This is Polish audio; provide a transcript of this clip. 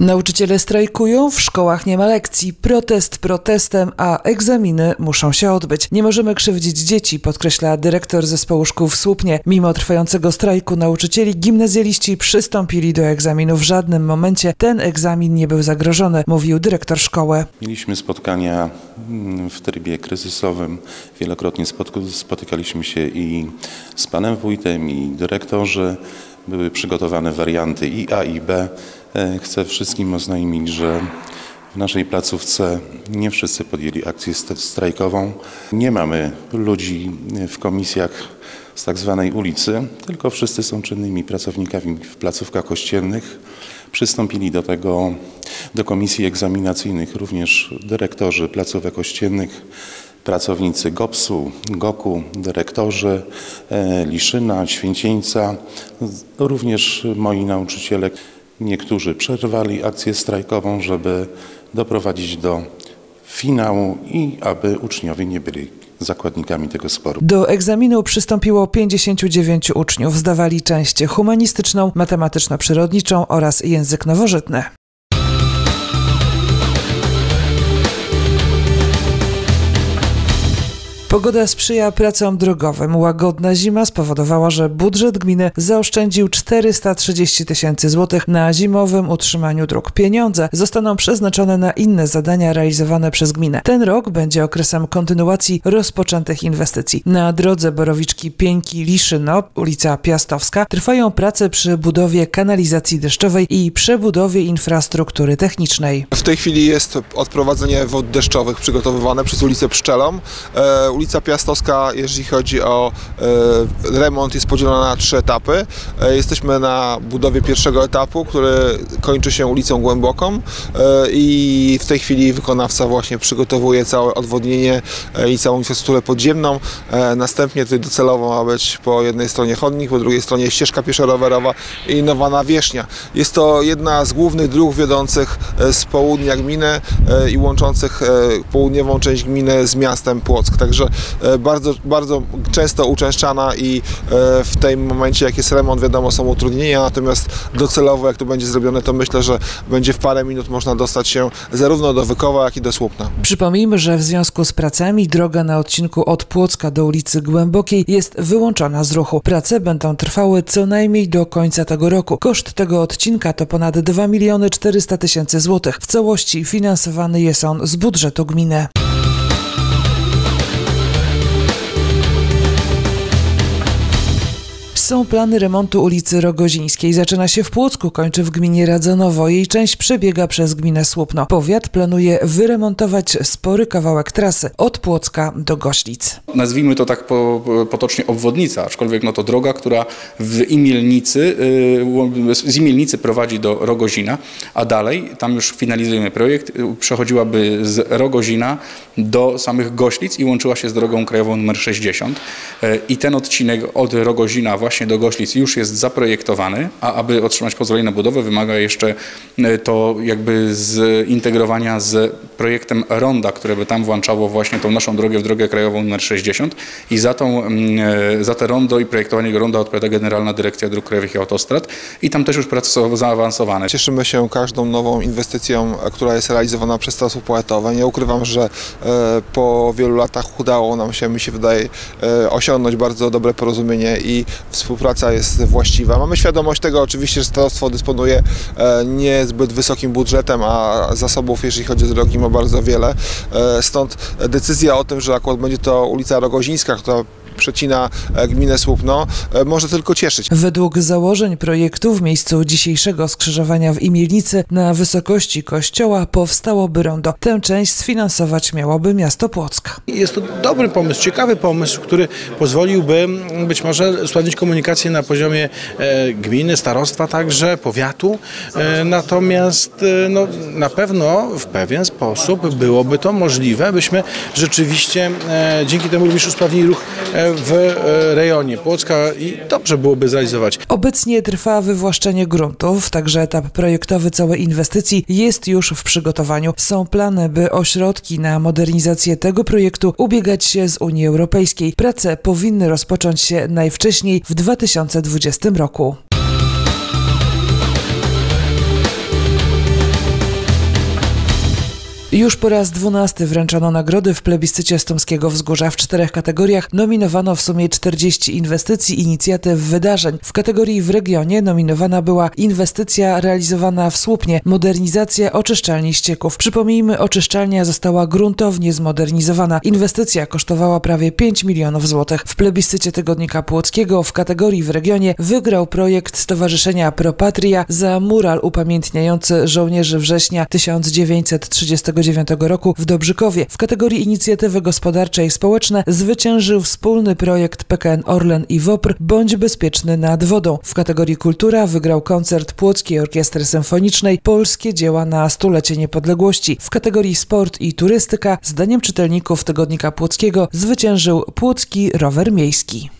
Nauczyciele strajkują, w szkołach nie ma lekcji, protest protestem, a egzaminy muszą się odbyć. Nie możemy krzywdzić dzieci, podkreśla dyrektor zespołu szkół w Słupnie. Mimo trwającego strajku nauczycieli, gimnazjaliści przystąpili do egzaminu. W żadnym momencie ten egzamin nie był zagrożony, mówił dyrektor szkoły. Mieliśmy spotkania mm, w trybie kryzysowym. Wielokrotnie spotykaliśmy się i z panem wójtem, i dyrektorzy. Były przygotowane warianty i A, i B. E, chcę wszystkim oznajmić, że w naszej placówce nie wszyscy podjęli akcję strajkową. Nie mamy ludzi w komisjach z tak zwanej ulicy, tylko wszyscy są czynnymi pracownikami w placówkach kościelnych. Przystąpili do tego, do komisji egzaminacyjnych również dyrektorzy placówek kościelnych, pracownicy GOPS-u, GOK-u, dyrektorzy e, Liszyna, Święcieńca, również moi nauczyciele. Niektórzy przerwali akcję strajkową, żeby doprowadzić do finału i aby uczniowie nie byli zakładnikami tego sporu. Do egzaminu przystąpiło 59 uczniów. Zdawali część humanistyczną, matematyczno-przyrodniczą oraz język nowożytny. Pogoda sprzyja pracom drogowym. Łagodna zima spowodowała, że budżet gminy zaoszczędził 430 tysięcy złotych na zimowym utrzymaniu dróg. Pieniądze zostaną przeznaczone na inne zadania realizowane przez gminę. Ten rok będzie okresem kontynuacji rozpoczętych inwestycji. Na drodze Borowiczki Pieńki Liszyno, ulica Piastowska, trwają prace przy budowie kanalizacji deszczowej i przebudowie infrastruktury technicznej. W tej chwili jest odprowadzenie wod deszczowych przygotowywane przez ulicę Pszczelą. E, ulica Piastowska, jeżeli chodzi o e, remont, jest podzielona na trzy etapy. E, jesteśmy na budowie pierwszego etapu, który kończy się ulicą Głęboką e, i w tej chwili wykonawca właśnie przygotowuje całe odwodnienie i całą infrastrukturę podziemną. Następnie tutaj docelowo ma być po jednej stronie chodnik, po drugiej stronie ścieżka pieszo-rowerowa i nowa nawierzchnia. Jest to jedna z głównych dróg wiodących z południa gminy i łączących południową część gminy z miastem Płock. Także bardzo, bardzo często uczęszczana i e, w tym momencie, jak jest remont, wiadomo, są utrudnienia, natomiast docelowo, jak to będzie zrobione, to myślę, że będzie w parę minut można dostać się zarówno do Wykowa, jak i do Słupna. Przypomnijmy, że w związku z pracami droga na odcinku od Płocka do ulicy Głębokiej jest wyłączona z ruchu. Prace będą trwały co najmniej do końca tego roku. Koszt tego odcinka to ponad 2 miliony 400 tysięcy złotych. W całości finansowany jest on z budżetu gminy. Są plany remontu ulicy Rogozińskiej. Zaczyna się w Płocku, kończy w gminie Radzonowo. Jej część przebiega przez gminę Słupno. Powiat planuje wyremontować spory kawałek trasy od Płocka do Goślic. Nazwijmy to tak po, potocznie obwodnica, aczkolwiek no to droga, która w Imielnicy, y, z Imielnicy prowadzi do Rogozina, a dalej, tam już finalizujemy projekt, przechodziłaby z Rogozina do samych Goślic i łączyła się z drogą krajową nr 60. Y, I ten odcinek od Rogozina właśnie właśnie do Goślic już jest zaprojektowany, a aby otrzymać pozwolenie na budowę wymaga jeszcze e, to jakby zintegrowania z projektem Ronda, które by tam włączało właśnie tą naszą drogę w drogę krajową nr 60 i za, tą, mm, e, za te rondo i projektowanie ronda odpowiada Generalna Dyrekcja Dróg Krajowych i Autostrad i tam też już prace są zaawansowane. Cieszymy się każdą nową inwestycją, która jest realizowana przez Trasy Połetowe. Nie ukrywam, że e, po wielu latach udało nam się, mi się wydaje, osiągnąć bardzo dobre porozumienie i współpraca współpraca jest właściwa. Mamy świadomość tego oczywiście, że starostwo dysponuje e, niezbyt wysokim budżetem, a zasobów, jeżeli chodzi o drogi, ma bardzo wiele. E, stąd decyzja o tym, że akurat będzie to ulica Rogozińska, która przecina e, gminę Słupno, e, może tylko cieszyć. Według założeń projektu w miejscu dzisiejszego skrzyżowania w Imielnicy na wysokości kościoła powstałoby rondo. Tę część sfinansować miałoby miasto Płocka. Jest to dobry pomysł, ciekawy pomysł, który pozwoliłby być może usprawnić komunikację na poziomie e, gminy, starostwa także, powiatu. Natomiast no, na pewno w pewien sposób byłoby to możliwe, byśmy rzeczywiście dzięki temu również usprawnili ruch w e, rejonie Płocka i dobrze byłoby zrealizować. Obecnie trwa wywłaszczenie gruntów, także etap projektowy całej inwestycji jest już w przygotowaniu. Są plany, by o środki na modernizację tego projektu ubiegać się z Unii Europejskiej. Prace powinny rozpocząć się najwcześniej w 2020 roku. Już po raz dwunasty wręczono nagrody w plebiscycie Stomskiego Wzgórza. W czterech kategoriach nominowano w sumie 40 inwestycji, inicjatyw, wydarzeń. W kategorii w regionie nominowana była inwestycja realizowana w Słupnie, modernizacja oczyszczalni ścieków. Przypomnijmy, oczyszczalnia została gruntownie zmodernizowana. Inwestycja kosztowała prawie 5 milionów złotych. W plebiscycie Tygodnika Płockiego w kategorii w regionie wygrał projekt Stowarzyszenia Propatria za mural upamiętniający żołnierzy września 1939 1999 roku w Dobrzykowie. W kategorii inicjatywy gospodarcze i społeczne zwyciężył wspólny projekt PKN Orlen i WOPR Bądź bezpieczny nad wodą. W kategorii kultura wygrał koncert Płockiej Orkiestry Symfonicznej Polskie dzieła na stulecie niepodległości. W kategorii sport i turystyka zdaniem czytelników Tygodnika Płockiego zwyciężył Płocki Rower Miejski.